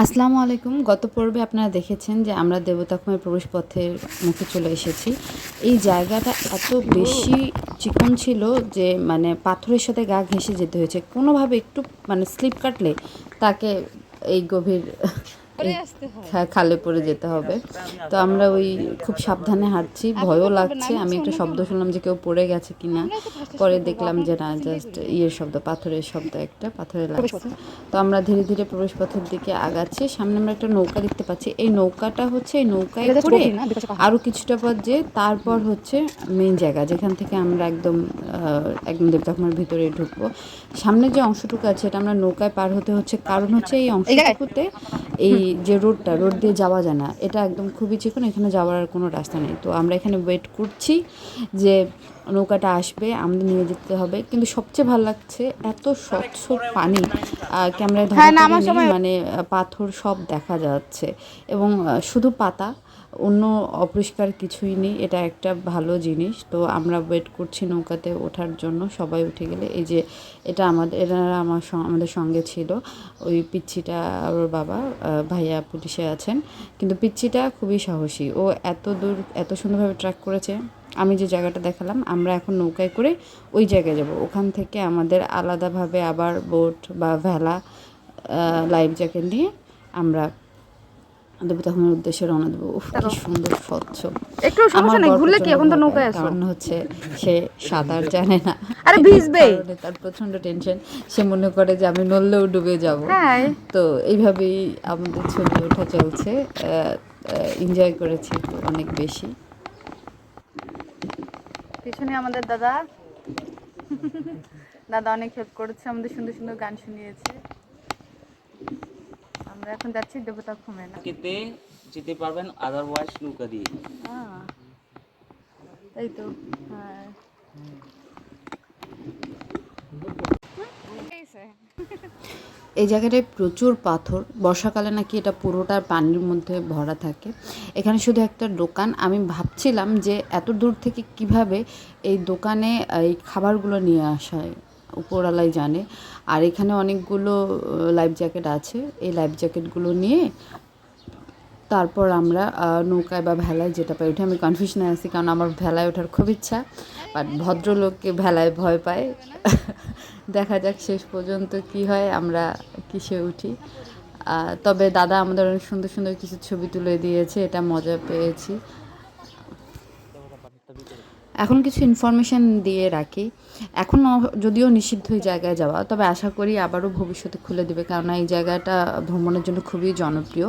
আসসালামু আলাইকুম। গত পর্বে আপনারা দেখেছেন যে আমরা দেবতাখমের প্রবেশ পথের মুখে চলে এসেছি। এই জায়গাটা এত বেশি চিকন ছিল যে মানে পাথরের সাথে গা ঘেঁষে যেতে হয়েছে। কোনোভাবে একটু মানে স্লিপ কাটলে তাকে এই গভীর খালে পড়ে যেতে হবে। তো আমরা ওই খুব সাবধানে হাঁটছি ভয়ও লাগছে। আমি একটা শব্দ শুনলাম যে কেউ পড়ে গেছে কিনা। পরে দেখলাম যে না জাস্ট ইয়ের শব্দ পাথরের শব্দ একটা পাথরের লাগছে তো আমরা ধীরে ধীরে প্রবেশ পথের দিকে আগাচ্ছি। সামনে আমরা একটা নৌকা দেখতে পাচ্ছি। এই নৌকাটা হচ্ছে এই নৌকায় করে আরও কিছুটা পথ যে তারপর হচ্ছে মেইন জায়গা যেখান থেকে আমরা একদম একদম দেবতাখমার ভিতরে ঢুকবো। সামনে যে অংশটুকু আছে এটা আমরা নৌকায় পার হতে হচ্ছে। কারণ হচ্ছে এই অংশটুকুতে এই যে রোডটা রোড দিয়ে যাওয়া যায় না। এটা একদম খুবই চিকন এখানে যাওয়ার আর কোনো রাস্তা নেই। তো আমরা এখানে ওয়েট করছি যে নৌকাটা আসবে আমাদের নিয়ে যেতে হবে। কিন্তু সবচেয়ে ভালো লাগছে এত স্বচ্ছ পানি ক্যামেরায় ধরা মানে পাথর সব দেখা যাচ্ছে। এবং শুধু পাতা অন্য অপরিষ্কার কিছুই নেই, এটা একটা ভালো জিনিস। তো আমরা ওয়েট করছি নৌকাতে ওঠার জন্য, সবাই উঠে গেলে। এই যে এটা আমাদের এনারা আমার আমাদের সঙ্গে ছিল। ওই পিচ্ছিটা, ওর বাবা ভাইয়া পুলিশে আছেন। কিন্তু পিচ্ছিটা খুবই সাহসী। ও এত দূর, এত সুন্দরভাবে ট্র্যাক করেছে। আমি যে জায়গাটা দেখালাম, আমরা এখন নৌকায় করে ওই জায়গায় যাব। ওখান থেকে আমাদের আলাদাভাবে আবার বোট বা ভেলা লাইফ জ্যাকেট নিয়ে আমরা দেবতাহমের উদ্দেশ্যে রওনা দেবো। কি সুন্দর স্বচ্ছ। একটু সমস্যা নেই ঘুরলে কি এখন তো নৌকায় আছো কারণ হচ্ছে সে সাঁতার জানে না। আরে। কারণে তার প্রচণ্ড টেনশন সে মনে করে যে আমি নড়লেও ডুবে যাব। হ্যাঁ। তো এইভাবেই আমাদের ছবি ওঠা চলছে। এনজয় করেছি অনেক বেশি। পিছনে আমাদের দাদা। দাদা অনেক হেল্প করেছে আমাদের সুন্দর সুন্দর গান শুনিয়েছে। আমরা এখন যাচ্ছি দেবতা ঘুমে না। কেতে যেতে পারবেন আদারওয়াইজ নৌকা দিয়ে। তাই তো হ্যাঁ। এই জায়গাটায় প্রচুর পাথর। বর্ষাকালে নাকি এটা পুরোটা পানির মধ্যে ভরা থাকে। এখানে শুধু একটা দোকান। আমি ভাবছিলাম যে এত দূর থেকে কীভাবে এই দোকানে এই খাবারগুলো নিয়ে আসা হয়। উপরওয়ালাই জানে। আর এখানে অনেকগুলো লাইফ জ্যাকেট আছে। এই লাইফ জ্যাকেটগুলো নিয়ে তারপর আমরা নৌকায় বা ভেলায় যেটা পাই ওঠে আমি কনফিউশনে আছি, কারণ আমার ভেলায় ওঠার খুব ইচ্ছা। বাট ভদ্রলোককে ভেলায় ভয় পায়। দেখা যাক শেষ পর্যন্ত কি হয়, আমরা কিসে উঠি। তবে দাদা আমাদের অনেক সুন্দর সুন্দর কিছু ছবি তুলে দিয়েছে, এটা মজা পেয়েছি। এখন কিছু ইনফরমেশন দিয়ে রাখি। এখনও যদিও নিষিদ্ধ এই জায়গায় যাওয়া তবে আশা করি আবারও ভবিষ্যতে খুলে দেবে। কারণ এই জায়গাটা ভ্রমণের জন্য খুবই জনপ্রিয়।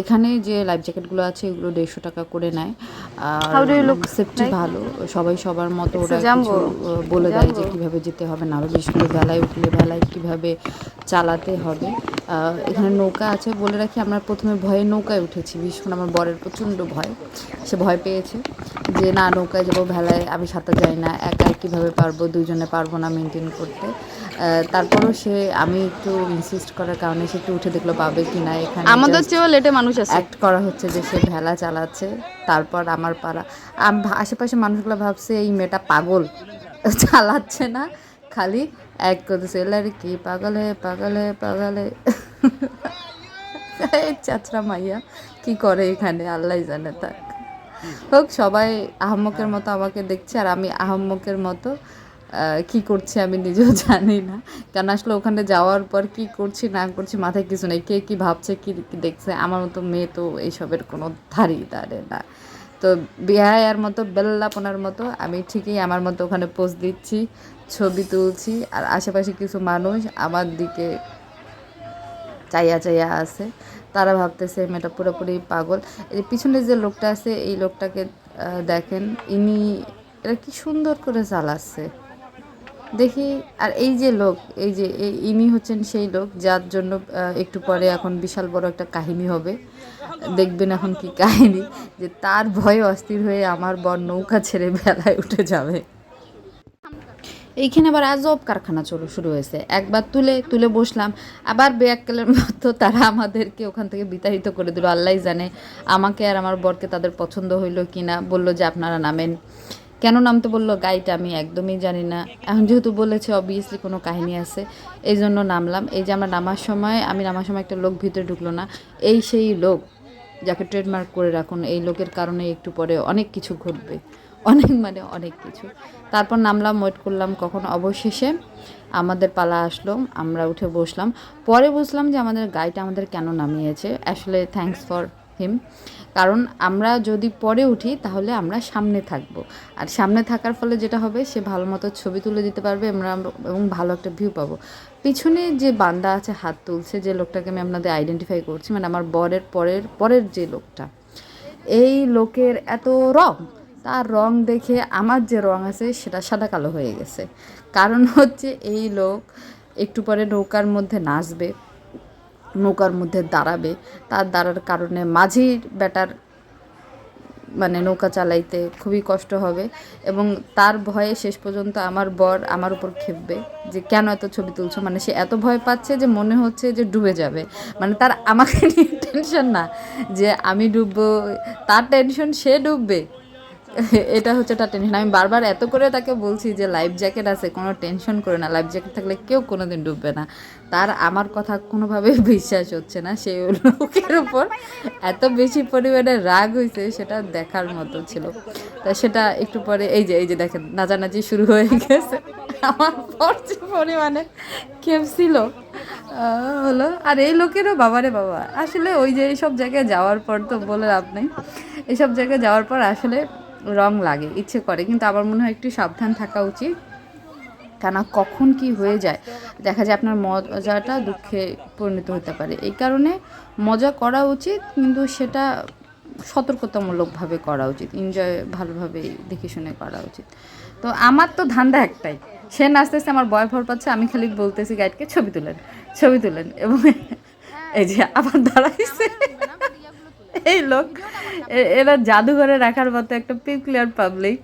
এখানে যে লাইফ জ্যাকেটগুলো আছে এগুলো দেড়শো টাকা করে নেয়। আর সেফটি ভালো। সবাই সবার মতো ওরা কিছু বলে দেয় যে কীভাবে যেতে হবে না হবে বিশেষ করে ভেলায় উঠলে ভেলায় কীভাবে চালাতে হবে। এখানে নৌকা আছে বলে রাখি আমরা প্রথমে ভয়ে নৌকায় উঠেছি। বিশেষ করে আমার বরের প্রচণ্ড ভয়। সে ভয় পেয়েছে যে না নৌকায় যাব ভেলায় আমি সাঁতার যাই না একাই কীভাবে পারব? দুজনে পারব না মেনটেন করতে। তারপরেও সে আমি একটু ইনসিস্ট করার কারণে সে একটু উঠে দেখল পাবে কি না এখানে আমাদের চেয়েও লেটে মানুষ আছে। অ্যাক্ট করা হচ্ছে যে সে ভেলা চালাচ্ছে তারপর আমার পাড়া। আশেপাশে মানুষগুলো ভাবছে এই মেয়েটা পাগল চালাচ্ছে না খালি এক করতেছে। এলার কি পাগল পাগল পাগল চাচরা মাইয়া কি করে এখানে? আল্লাহ জানে তাক হোক সবাই আহম্মকের মতো আমাকে দেখছে আর আমি আহম্মকের মতো কি করছি আমি নিজেও জানি না। কারণ আসলে ওখানে যাওয়ার পর কি করছি, না করছি মাথায় কিছু নেই। কে কি ভাবছে, কি দেখছে, আমার মতো মেয়ে তো এইসবের কোনো ধারে না। তো বিহায়ার মতো, বেল্লাপনার মতো আমি ঠিকই আমার মতো ওখানে পোস্ট দিচ্ছি, ছবি তুলছি, আর আশেপাশে কিছু মানুষ আমার দিকে চাইয়া চাইয়া আছে। তারা ভাবতেছে মেয়েটা পুরোপুরি পাগল। এই পিছনে যে লোকটা আছে, এই লোকটাকে দেখেন, ইনি এটা কি সুন্দর করে চালাচ্ছে দেখি, আর এই যে লোক, এই যে ইনি হচ্ছেন সেই লোক, যার জন্য একটু পরে এখন বিশাল বড় একটা কাহিনী হবে। দেখবেন এখন কি কাহিনী, যে তার ভয়ে অস্থির হয়ে আমার বর নৌকা ছেড়ে বেলায় উঠে যাবে। এইখানে আবার আজব কারখানা চলো, শুরু হয়েছে। একবার তুলে তুলে বসলাম। আবার বেয়াক্কেলের মতো তারা আমাদেরকে ওখান থেকে বিতাড়িত করে দিল। আল্লাহ জানে আমাকে আর আমার বরকে তাদের পছন্দ হইল কি না বলল যে, আপনারা নামেন। কেন নামতে বলল গাইড আমি একদমই জানি না। এখন যেহেতু বলেছে অবভিয়াসলি কোনো কাহিনী আছে এই জন্য নামলাম। এই যে আমরা নামার সময়, আমি নামার সময় একটা লোক ভিতরে ঢুকলো না। এই সেই লোক যাকে ট্রেডমার্ক করে রাখুন, এই লোকের কারণে একটু পরে অনেক কিছু ঘটবে। অনেক মানে অনেক কিছু। তারপর নামলাম ওয়েট করলাম, কখন অবশেষে আমাদের পালা আসলো, আমরা উঠে বসলাম। পরে বুঝলাম যে আমাদের গাইড আমাদের কেন নামিয়েছে। আসলে থ্যাঙ্কস ফর হিম কারণ আমরা যদি পরে উঠি, তাহলে আমরা সামনে থাকব। আর সামনে থাকার ফলে যেটা হবে, সে ভালো মতো ছবি তুলে দিতে পারবে, আমরা এবং ভালো একটা ভিউ পাবো। পিছনে যে বান্দা আছে, হাত তুলছে, যে লোকটাকে আমি আপনাদের আইডেন্টিফাই করছি মানে আমার বরের পরের পরের যে লোকটা, এই লোকের এত রং, তার রং দেখে আমার যে রং আছে, সেটা সাদা কালো হয়ে গেছে। কারণ হচ্ছে, এই লোক একটু পরে নৌকার মধ্যে নাচবে নৌকার মধ্যে দাঁড়াবে। তার দাঁড়ার কারণে মাঝির বেটার মানে নৌকা চালাইতে খুবই কষ্ট হবে এবং তার ভয়ে শেষ পর্যন্ত আমার বর আমার উপর খেপবে যে কেন এত ছবি তুলছো? মানে সে এত ভয় পাচ্ছে যে মনে হচ্ছে যে ডুবে যাবে। মানে তার আমাকে নিয়ে টেনশন না যে আমি ডুববো, তার টেনশন সে ডুববে। এটা হচ্ছে তার টেনশন আমি বারবার এত করে তাকে বলছি যে লাইফ জ্যাকেট আছে, কোনো টেনশন করে না। লাইফ জ্যাকেট থাকলে কেউ কোনোদিন ডুববে না। তার আমার কথা কোনোভাবে বিশ্বাস হচ্ছে না। সেই লোকের উপর। এত বেশি পরিমাণে রাগ হয়েছে সেটা দেখার মতো ছিল। তা সেটা একটু পরে, এই যে এই যে দেখেন, নাচানাচি শুরু হয়ে গেছে। আমার যে পরিমাণে খেপছিল হলো, আর এই লোকেরও বাবারে বাবা। আসলে ওই যে এইসব জায়গায় যাওয়ার পর তো বলে লাভ নেই। এইসব জায়গায় যাওয়ার পর আসলে রং লাগে, ইচ্ছে করে। কিন্তু আমার মনে হয় একটু সাবধান থাকা উচিত। কেন কখন কি হয়ে যায় দেখা যায় আপনার মজাটা দুঃখে পরিণত হতে পারে। এই কারণে মজা করা উচিত কিন্তু সেটা সতর্কতামূলকভাবে করা উচিত এনজয় ভালোভাবে দেখে শুনে করা উচিত। তো আমার তো ধান্দা একটাই সে নাচতে নাচতে আমার বয় ভর পাচ্ছে আমি খালি বলতেছি গাইডকে ছবি তুলেন ছবি তুলেন। এবং এই যে আবার দাঁড়াইছে। এই লোক এরা জাদুঘরে রাখার মতো একটা পিকুলিয়ার পাবলিক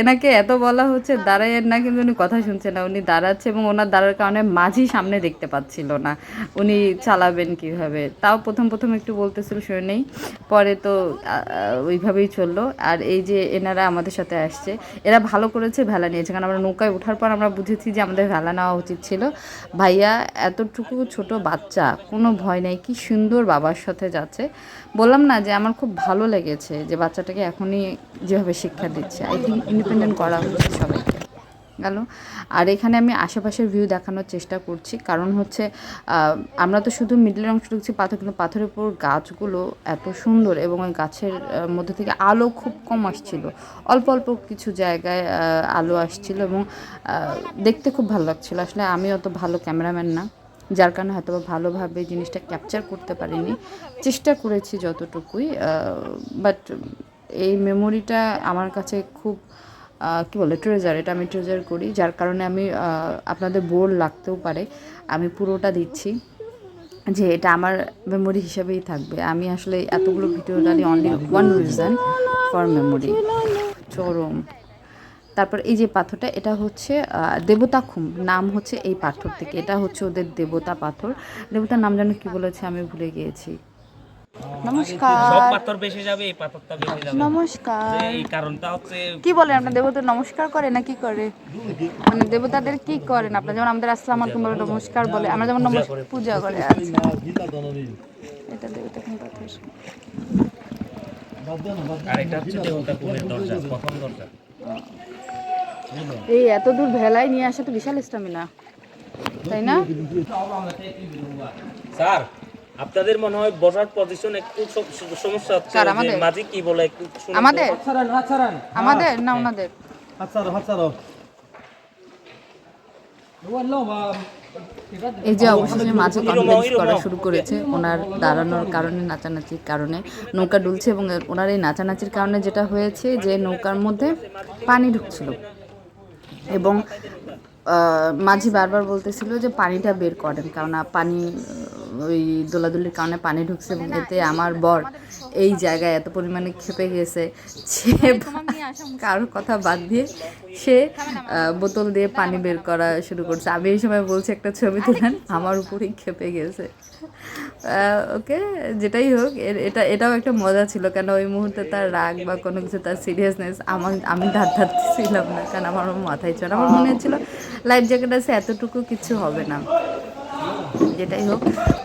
এনাকে এত বলা হচ্ছে, দাঁড়াইয়ের না, কিন্তু উনি কথা শুনছে না। উনি দাঁড়াচ্ছে এবং ওনার দাঁড়ার কারণে মাঝি সামনে দেখতে পাচ্ছিল না। উনি চালাবেন কীভাবে? তাও প্রথম প্রথম একটু বলতেছিল, শুনে নেই। পরে তো ওইভাবেই চলল। আর এই যে এনারা আমাদের সাথে আসছে, এরা ভালো করেছে ভেলা নিয়েছে। কারণ আমরা নৌকায় ওঠার পর আমরা বুঝেছি যে আমাদের ভেলা নেওয়া উচিত ছিল। ভাইয়া, এতটুকু ছোট বাচ্চা, কোনো ভয় নেই। কি সুন্দর বাবার সাথে যাচ্ছে। বললাম না যে, আমার খুব ভালো লেগেছে যে বাচ্চাটাকে এখনই যেভাবে শিক্ষা দিচ্ছে। আই ইন্ডিপেন্ডেন্ট করা উচিত সবাইকে। গেল? আর এখানে আমি আশেপাশের ভিউ দেখানোর চেষ্টা করছি। কারণ হচ্ছে আমরা তো শুধু মিডলের অংশ ঢুকছি পাথর, কিন্তু পাথরের উপর গাছগুলো এত সুন্দর এবং ওই গাছের মধ্যে থেকে আলো খুব কম আসছিল। অল্প অল্প কিছু জায়গায় আলো আসছিল এবং দেখতে খুব ভালো লাগছিল। আসলে আমি অত ভালো ক্যামেরাম্যান না, যার কারণে হয়তো ভালোভাবে জিনিসটা ক্যাপচার করতে পারিনি। চেষ্টা করেছি যতটুকুই বাট এই মেমোরিটা আমার কাছে খুব কি বলে ট্রেজার এটা আমি ট্রেজার করি, যার কারণে আমি আপনাদের বোর লাগতেও পারে। আমি পুরোটা দিচ্ছি যে এটা আমার মেমোরি হিসেবেই থাকবে। আমি আসলে এতগুলো ভিডিও ডালি only one reason for memory চরম। তারপর এই যে পাথরটা, এটা হচ্ছে দেবতা খুম। নাম হচ্ছে এই পাথর থেকে। এটা হচ্ছে ওদের দেবতা পাথর। দেবতার নাম যেন কি বলেছে আমি ভুলে গিয়েছি। নমস্কার। সব পাথর বেশি যাবে এই পাথরটা বেশি যাবে। নমস্কার। এই কারণটা হচ্ছে কি বলেন আপনার দেবতা নমস্কার করে না কি করে? মানে দেবতাদের কি করেন আপনার? যেমন আমাদের আসসালাম আলাইকুম বলে নমস্কার বলে আমরা যেমন নমস্কার পূজা করে আচ্ছা। এটা দেবতা কোন পাথর আর এটা হচ্ছে দেবতা কুলের দরজা প্রথম দরজা। এই এত দূর ভেলায় নিয়ে আসা তো বিশাল স্টামিনা তাই না? স্যার আপনাদের মনে হয় বসার পজিশন একটু সমস্যা হচ্ছে যে আমাদের? মাঝি কি বলে একটু শুনুন আমাদের আমাদের না ওনাদের হাতছাড়ো হাতছাড়ো এই যে অবশেষে মাঝে কনভিন্স করা শুরু করেছে ওনার দাঁড়ানোর কারণে নাচানাচির কারণে নৌকা ডুলছে এবং ওনার এই নাচানাচির কারণে যেটা হয়েছে যে নৌকার মধ্যে পানি ঢুকছিল এবং মাঝি বারবার বলতেছিল যে পানিটা বের করেন কারণ পানি ওই দোলাদুলির কারণে পানি ঢুকছে এবং এতে আমার বর এই জায়গায় এত পরিমাণে খেপে গেছে সে কারোর কথা বাদ দিয়ে সে বোতল দিয়ে পানি বের করা শুরু করছে আমি এই সময় বলছি একটা ছবি তুলেন, আমার উপরেই খেপে গেছে ওকে, যেটাই হোক এটা, এটাও একটা মজা ছিল, কেন ওই মুহূর্তে তার রাগ বা কোনো কিছু, তার সিরিয়াসনেস আমার, আমি ধার ছিলাম না কারণ আমার মাথায় না। আমার মনে হচ্ছিল লাইফ জ্যাকেট আছে, এতটুকু কিছু হবে না যেটাই হোক,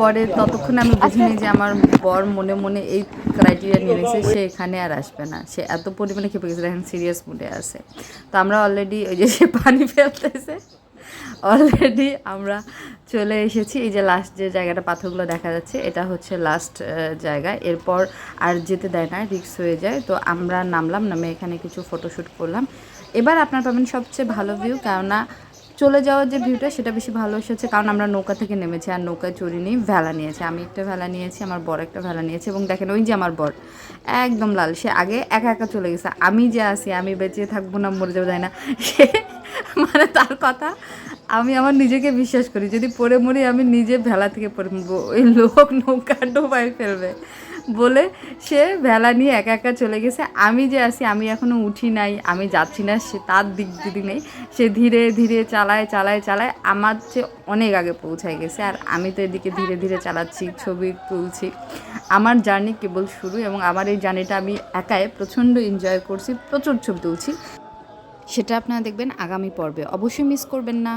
পরে ততক্ষণে আমি বুঝিনি যে আমার বর মনে মনে এই ক্রাইটেরিয়া নিয়ে নিয়েছে, সে এখানে আর আসবে না। সে এত পরিমাণে খেপে গেছে এখন সিরিয়াস মুডে আছে। তো আমরা অলরেডি ওই যে সে পানি ফেলতেছে অলরেডি আমরা চলে এসেছি। এই যে লাস্ট যে জায়গাটা পাথরগুলো দেখা যাচ্ছে, এটা হচ্ছে লাস্ট জায়গা। এরপর আর যেতে দেয় না রিক্স হয়ে যায়। তো আমরা নামলাম, নামে এখানে কিছু ফটোশ্যুট করলাম। এবার আপনার পাবেন সবচেয়ে ভালো ভিউ কেননা চলে যাওয়ার যে ভিউটা সেটা বেশি ভালো এসেছে, কারণ আমরা নৌকা থেকে নেমেছি আর নৌকায় চড়িনি ভেলা নিয়েছি। আমি একটা ভেলা নিয়েছি, আমার বর একটা ভেলা নিয়েছি এবং দেখেন ওই যে আমার বর, একদম লাল, সে আগে একা একা চলে গেছে। আমি যে আছি, আমি বেঁচে থাকব না, মরে যাব যায় না? সে মানে তার কথা আমি আমার নিজেকে বিশ্বাস করি, যদি পড়ে মরি আমি নিজে ভেলা থেকে পড়ে ওই লোক নৌকা ডোবাই ফেলবে। বলে সে ভেলা নিয়ে একা একা চলে গেছে। আমি যে আছি, আমি এখনও উঠি নাই, আমি যাচ্ছি না, সে তার দিক দিদি নেই, সে ধীরে ধীরে চালায় চালায় চালায় আমার চেয়ে অনেক আগে পৌঁছায় গেছে। আর আমি তো এদিকে ধীরে ধীরে চালাচ্ছি, ছবি তুলছি। আমার জার্নি কেবল শুরু এবং আমার এই জার্নিটা আমি একাই প্রচণ্ড এনজয় করছি, প্রচুর ছবি তুলছি। সেটা আপনারা দেখবেন আগামী পর্বে। অবশ্যই মিস করবেন না।